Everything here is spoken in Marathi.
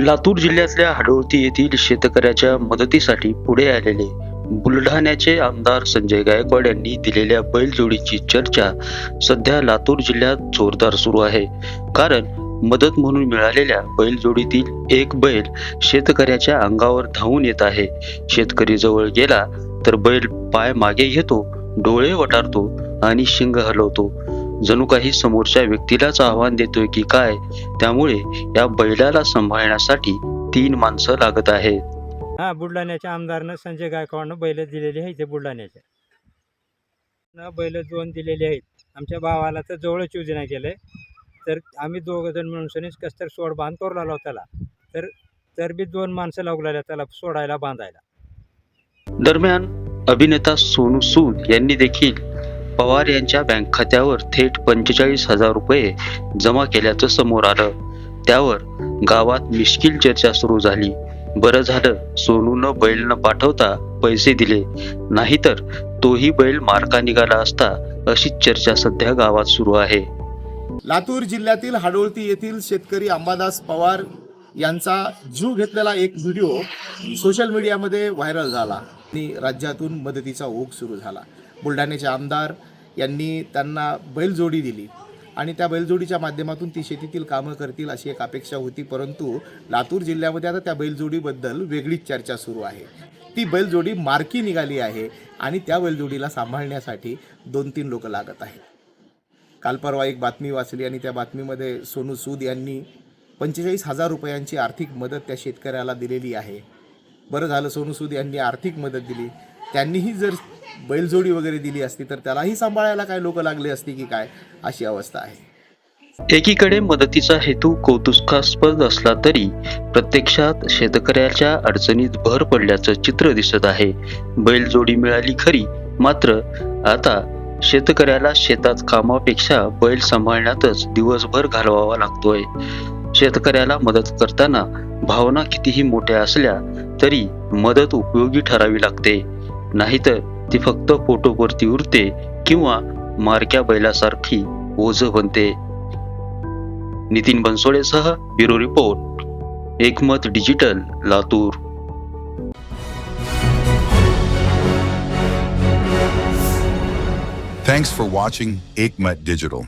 लातूर जिल्ह्यातल्या हाडोळती येथील शेतकऱ्याच्या मदतीसाठी पुढे आलेले बुलढाण्याचे आमदार संजय गायकवाड यांनी दिलेल्या बैलजोडीची चर्चा सध्या लातूर जिल्ह्यात जोरदार सुरू आहे. कारण मदत म्हणून मिळालेल्या बैलजोडीतील एक बैल शेतकऱ्याच्या अंगावर धावून येत आहे. शेतकरी जवळ गेला तर बैल पाय मागे घेतो डोळे वटारतो आणि शिंग हलवतो. जणू काही समोरच्या व्यक्तीलाच आव्हान देतोय की काय त्यामुळे या बैलाला सांभाळण्यासाठी तीन माणसं लागत आहेत. हा बुलढाण्याच्या आमदारनं संजय गायकवाडनं बैल दिलेली आहे इथे बुलढाण्याच्या न बैल दोन दिलेली आहेत. आमच्या भावाला तर जवळच योजना केलंय. तर आम्ही दोघं जण मिळून कस तर सोड बांध तोरला त्याला. तर तर बी दोन माणसं लागलेल्या त्याला सोडायला बांधायला. दरम्यान अभिनेता सोनू सूद यांनी देखील पवार यांच्या बँक खात्यावर थेट पंचेचाळीस हजार रुपये जमा केल्याचं समोर आलं. त्यावर गावात मिश्किल चर्चा सुरू झाली. बरं झालं सोनूनं बैल न पाठवता पैसे दिले. नाहीतर तोही बैल मार्का निघाला असता अशीच चर्चा सध्या गावात सुरू आहे. लातूर जिल्ह्यातील हाडोळती येथील शेतकरी अंबादास पवार यांचा जीव घेतलेला एक व्हिडिओ सोशल मीडियामध्ये व्हायरल झाला. आणि राज्यातून मदतीचा ओघ सुरू झाला. बुलढाण्याचे आमदार यांनी त्यांना बैलजोडी दिली. आणि त्या बैलजोडीच्या माध्यमातून ती शेतीतील कामं करतील अशी एक अपेक्षा होती. परंतु लातूर जिल्ह्यामध्ये आता त्या बैलजोडीबद्दल वेगळीच चर्चा सुरू आहे. ती बैलजोडी मार्की निघाली आहे आणि त्या बैलजोडीला सांभाळण्यासाठी दोन तीन लोक लागत आहेत. काल परवा एक बातमी वाचली आणि त्या बातमीमध्ये सोनू सूद यांनी पंचेचाळीस हजार रुपयांची आर्थिक मदत त्या शेतकऱ्याला दिलेली आहे. बरं झालं सोनू सूद यांनी आर्थिक मदत दिली. त्यांनीही जर बैलजोडी वगैरे दिली असती तर त्यालाही सांभाळायला काय लोक लागले असते की काय अशी अवस्था आहे? एकीकडे मदतीचा हेतू कौतुकास्पद असला तरी प्रत्यक्षात शेतकऱ्याच्या अडचणीत भर पडल्याचं चित्र दिसत आहे. बैलजोडी मिळाली खरी मात्र आता शेतकऱ्याला शेतात कामापेक्षा बैल सांभाळण्यातच दिवसभर घालवावा लागतोय. शेतकऱ्याला मदत करताना भावना कितीही मोठ्या असल्या तरी मदत उपयोगी ठरावी लागते. नाहीतर ती फक्त फोटोवरती उरते किंवा मारक्या बैलासारखी ओझ बनते Nitin बनसोडेसह bureau report Ekmat digital Latur Thanks for watching Aikmat Digital.